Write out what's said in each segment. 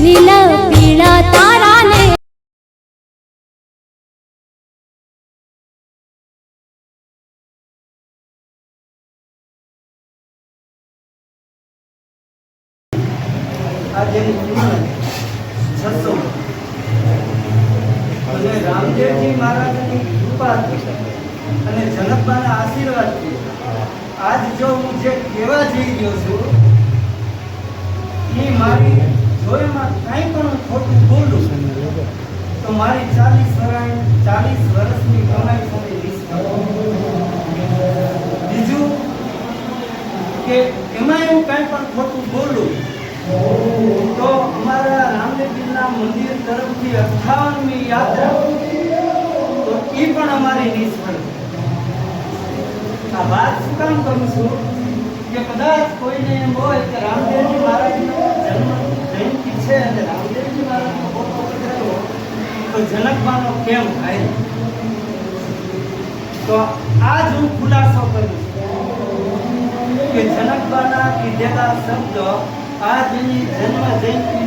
નીલા પીળા તારા તરફથી અઠાવનમી યાત્રા તો એ પણ અમારી નિષ્ફળ આ વાત શું કામ કરું છું? કે કદાચ કોઈને એમ હોય કે રામદેવજી મહારાજનો જન્મ જયંતિ છે અને રામદેવજી મહારાજનો ફોટો પકડેલો તો જનકબાનો કેમ થાય? તો આજ હું ખુલાસો કરું છું કે જનકબાના કીધેલા શબ્દ આજની જન્મ જયંતિ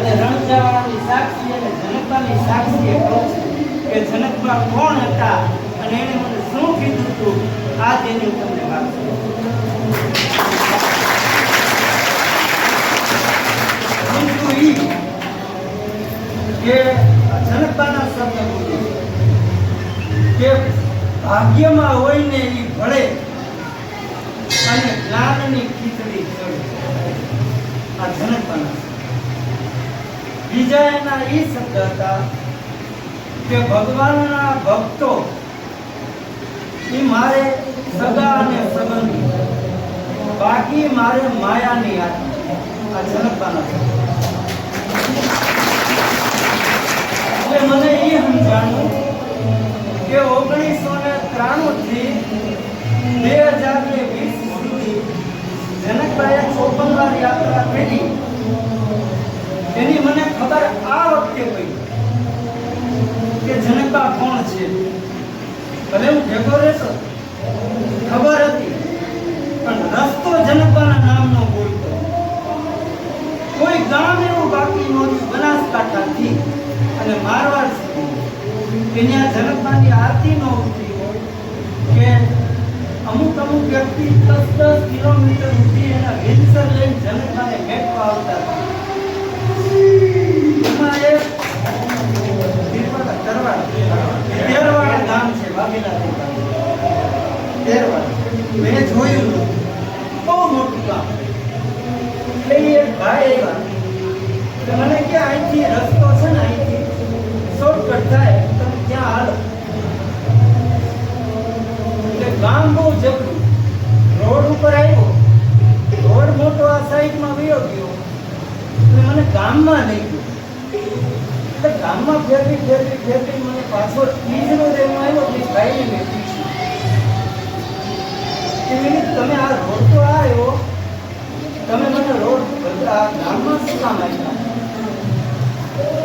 અને રણજાવાની સાક્ષી અને જનકબાની સાક્ષીએ કહું કે જનકબા કોણ હતા અને એને મને શું કીધું હતું આ તેની તમને વાત કે જનકબાના શબ્દ કે ભાગ્યમાં હોય ને એ ભળે અને જ્ઞાનની ખીચડી ચડે આ જનકબાના. બીજા એના એ શબ્દ હતા કે ભગવાનના ભક્તો એ મારે સગા અને સંબંધી. બાકી મારે માયાની આત્મા આ ઝડપવાના છે. એટલે મને એ સમજાણું કે ઓગણીસો ને ત્રાણું થી બે હજાર ને વીસ સુધી જનકભાઈએ ચોપન વાર યાત્રા કરી એની મને ખબર આ વખતે પડી કે જનકા કોણ છે? ભલે હું ભેગો રહેતો ખબર હતી, પણ રસ્તો જનકાના નામનો બોલતો. કોઈ ગામ એવું બાકી નહોતું, બનાસકાંઠાથી અને મારવાડ સુધી કે ત્યાં જનકબાની આરતી ન ઉતરી હોય કે અમુક અમુક વ્યક્તિ દસ દસ કિલોમીટર સુધી એના વિલસર લઈને જનકબાને ભેટવા આવતા હતા. મેં જોયું હતું. બહુ મોટું ગામ એટલે ઈ એક ભાઈ આવ્યા કે મને કે અહીંથી રસ્તો છે ને અહીંથી શોર્ટકટ થાય તમે ત્યાં હાલો એટલે ગામ બહુ જબરું રોડ ઉપર આવ્યો રોડ મોટો આ સાઈડમાં વયો ગયો અને મને ગામમાં લઈ ગયો. એટલે ગામમાં ફેરવી ફેરવી ફેરવી મને પાછો ત્રીજનો દેવો આવ્યો કે ભાઈને મેં પૂછ્યું તમે આ રોડ તો આવ્યો, તમે મને રોડ આ ગામમાં શું કામ આવ્યા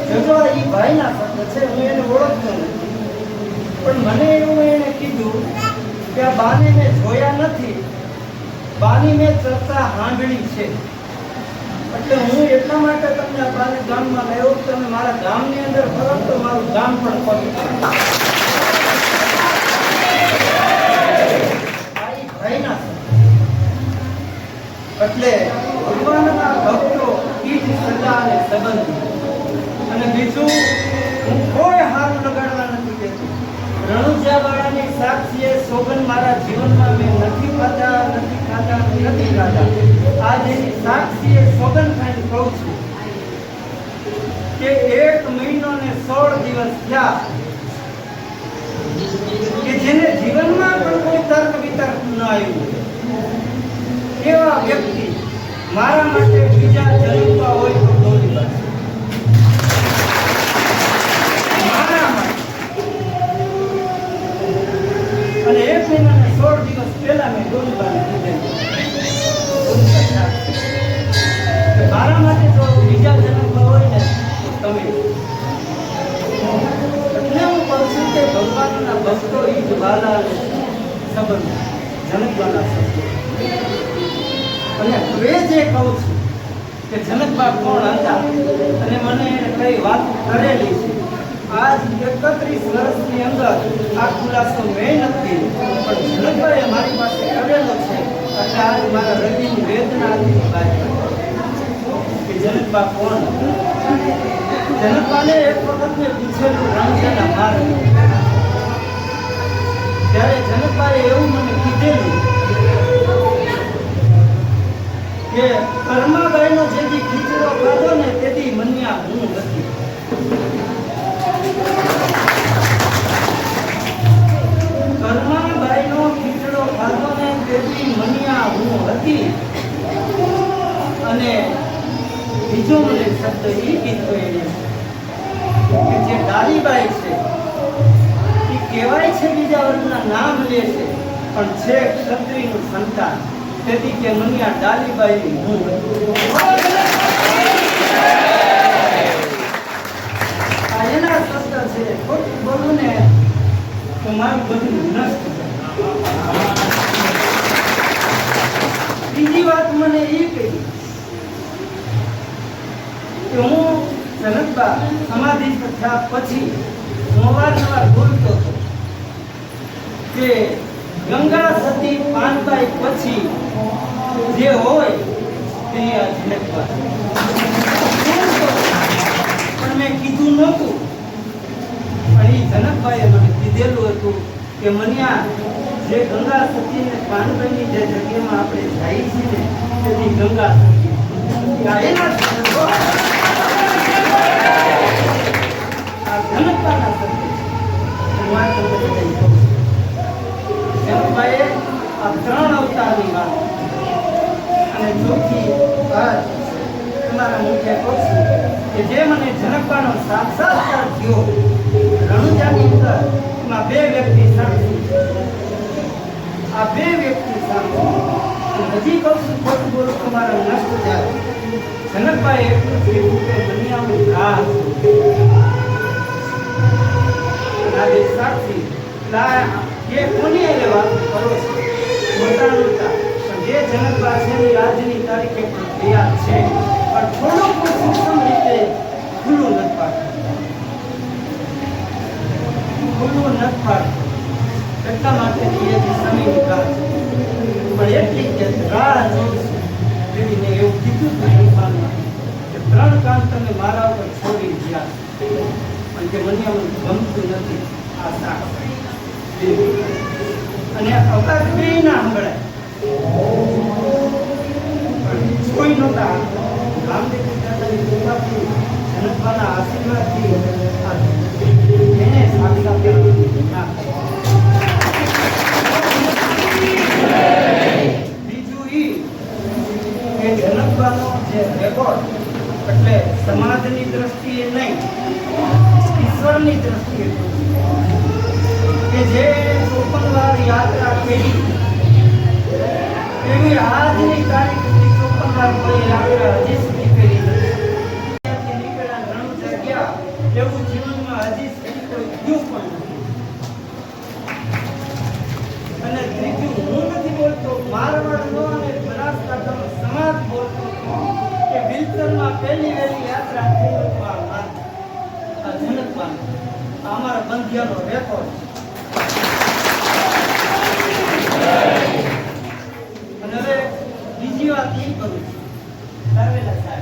જજો એ ભાઈના શબ્દ છે, હું એને ઓળખતો નથી. પણ મને એવું એને કીધું કે આ બાને મેં જોયા નથી. બાની મેં ચર્ચા સાંભળી છે. એટલે હું એટલા માટે તમને આ બાને ગામમાં લાવ્યો તમે મારા ગામની અંદર ફરો તો મારું ગામ પણ શબ્દ. એટલે ભગવાનના ભક્તો ઈ સગા અને સંબંધ અને બીજું, હું કોઈ હારું લગાડવા નથી કહેતો રણુજાવાળાની સાક્ષીએ સોગન મારા જીવનમાં નથી ખાધા નથી ખાધા નથી ખાધા. આજ એની સાક્ષીએ સોગન ખાઈને કહું છું કે એક મહિનો સોળ દિવસ થયા કે જેને જીવનમાં પણ વિતર્ક ન આવ્યું. એવા વ્યક્તિ મારા માટે બીજા જન્મવા હોય તો દોરી બનશે જનકબા કોણ હતા? અને મને એને કઈ વાત કરેલી છે? આજ એકત્રીસ વર્ષની અંદર આ ખુલાસો મેં નથી, પણ જનકભાઈએ મારી પાસે કરેલો છે એટલે આજ મારા હૃદયની વેદના હતી વાત કે જનકબા કોણ જનકબાને એક વખત મેં પૂછેલું રણછોડના માર્ગ. ત્યારે જનકબાએ એવું મને કીધેલું કે કર્માબાઈનો જેથી ખીચડો ખાધો ને તેથી મન્યા હું નથી. કર્માબાઈનો ખીચડો ખાધો ને તેથી મન્યા હું હતી અને બીજો મને શબ્દ એ કીધો એને કે જે ડાલીબાઈ છે એ કહેવાય છે બીજા વર્ગના નામ લે છે, પણ છે ક્ષત્રિયનું સંતાન. તેથી કે મનિયા ડાલીબાઈ હું આ એના શબ્દ છે. ખોટું બોલું ને તો મારું બધું નષ્ટ બીજી વાત મને એ કહી કે હું જનકબા સમાધિ થયા પછી હું અવારનવાર બોલતો હતો કે ગંગા સતી પાનબાઈ પછી જે હોય તે પણ મેં કીધું નહોતું પણ એ જનકભાઈએ મને કીધેલું હતું કે મન્યા, જે ગંગા સતી ને પાનબાઈની જે જગ્યામાં આપણે જઈએ છીએ તેથી ગંગા સતી આ એના જ શબ્દો. આ જનકબાના શબ્દો છે. હું છું. આ ત્રણ અવતારની વાત. અને ચોથી વાત તમારા મુખ્ય કહું કે જે મને જનકવાનો સાક્ષાત્કાર થયો, રણુજાની અંદર એમાં બે વ્યક્તિ સાક્ષી આ બે વ્યક્તિ હું હજી કહું છું, ખોટું બોલું તો મારા નષ્ટ જાય જનકભાઈ એટલું કીધું કે દુનિયાનું રાહ આજે સાક્ષી જે કોની લેવા મોટા પણ જે જનક પાસેની આજની તારીખે પણ તૈયાર છે. પણ થોડુંક સૂક્ષ્મ રીતે ખુલ્લું નથી પાડતું. ખુલ્લું નથી પાડતું. એટલા માટે જે સમયની રાહ પણ એટલી કે રાહ એવી મેં એવું કીધું હતું કે ત્રણ કામ તમે મારા ઉપર છોડી ગયા. પણ કે મને ગમતું નથી. આ સાક્ષ. અને અવકાશ બે ના સંભળાય જોઈ નહોતા. રામદેવ દાદાની કૃપાથી, જનકવાના આશીર્વાદથી એને સાક્ષાત બીજું એ કે જનકવાનો જે રેકોર્ડ એટલે સમાજની દ્રષ્ટિએ નહીં, ઈશ્વરની દ્રષ્ટિએ આજની તારીખ સુધી ચોપન વાર કોઈ યાત્રા હજી સુધી કરી નથી. નીકળ્યા રણુજા ગયા એવું જીવનમાં હજી સુધી કોઈ ગયું પણ નથી. અને ત્રીજું, હું નથી બોલતો મારવાડનો અને બનાસકાંઠાનો સમાજ બોલતો કે વિલ્સનમાં પહેલી વહેલી યાત્રા આ અમારા બંધિયાનો રેકોર્ડ અને હવે બીજી વાત એ કરું